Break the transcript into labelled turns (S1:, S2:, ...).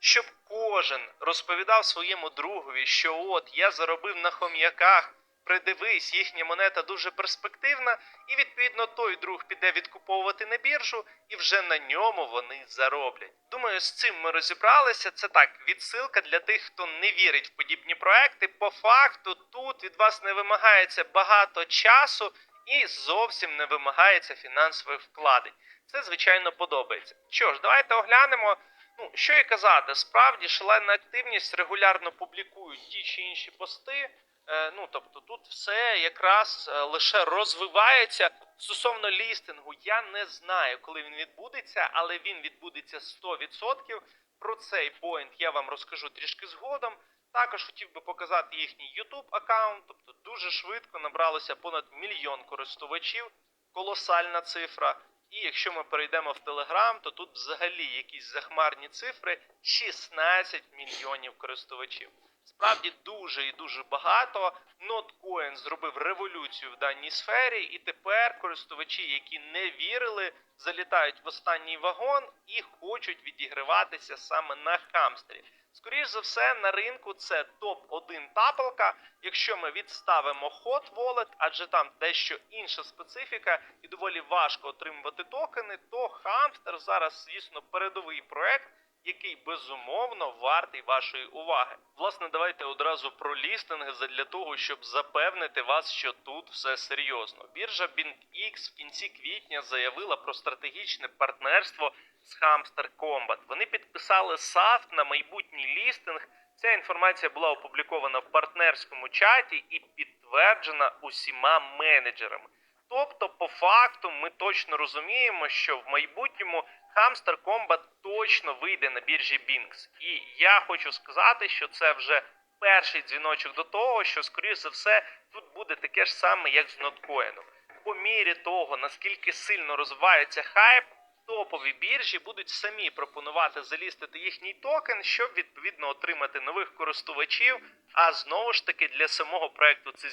S1: щоб кожен розповідав своєму другові, що от я заробив на хом'яках, придивись, їхня монета дуже перспективна, і відповідно той друг піде відкуповувати на біржу, і вже на ньому вони зароблять. Думаю, з цим ми розібралися. Це так, відсилка для тих, хто не вірить в подібні проекти. По факту тут від вас не вимагається багато часу і зовсім не вимагається фінансових вкладень. Це звичайно подобається. Що ж, давайте оглянемо. Ну, що і казати, справді шалена активність регулярно публікують ті чи інші пости. Е, ну, тобто тут все якраз е, лише розвивається. Стосовно лістингу, я не знаю, коли він відбудеться, але він відбудеться 100%. Про цей поінт я вам розкажу трішки згодом. Також хотів би показати їхній YouTube аккаунт, тобто дуже швидко набралося понад мільйон користувачів, колосальна цифра. І якщо ми перейдемо в Телеграм, то тут взагалі якісь захмарні цифри 16 мільйонів користувачів. Справді дуже і дуже багато. Notcoin зробив революцію в даній сфері, і тепер користувачі, які не вірили, залітають в останній вагон і хочуть відігриватися саме на хамстері. Скоріш за все, на ринку це топ-1 тапалка. Якщо ми відставимо Hot Wallet, адже там дещо інша специфіка і доволі важко отримувати токени, то Hamster зараз, звісно, передовий проект який безумовно вартий вашої уваги. Власне, давайте одразу про лістинги задля того, щоб запевнити вас, що тут все серйозно. Біржа BingX в кінці квітня заявила про стратегічне партнерство з Hamster Combat. Вони підписали SAFT на майбутній лістинг. Ця інформація була опублікована в партнерському чаті і підтверджена усіма менеджерами. Тобто, по факту, ми точно розуміємо, що в майбутньому Hamster Combat точно вийде на біржі Binx. І я хочу сказати, що це вже перший дзвіночок до того, що, скоріш за все, тут буде таке ж саме, як з ноткоїном. По мірі того, наскільки сильно розвивається хайп, топові біржі будуть самі пропонувати залістити їхній токен, щоб відповідно отримати нових користувачів. А знову ж таки для самого проекту це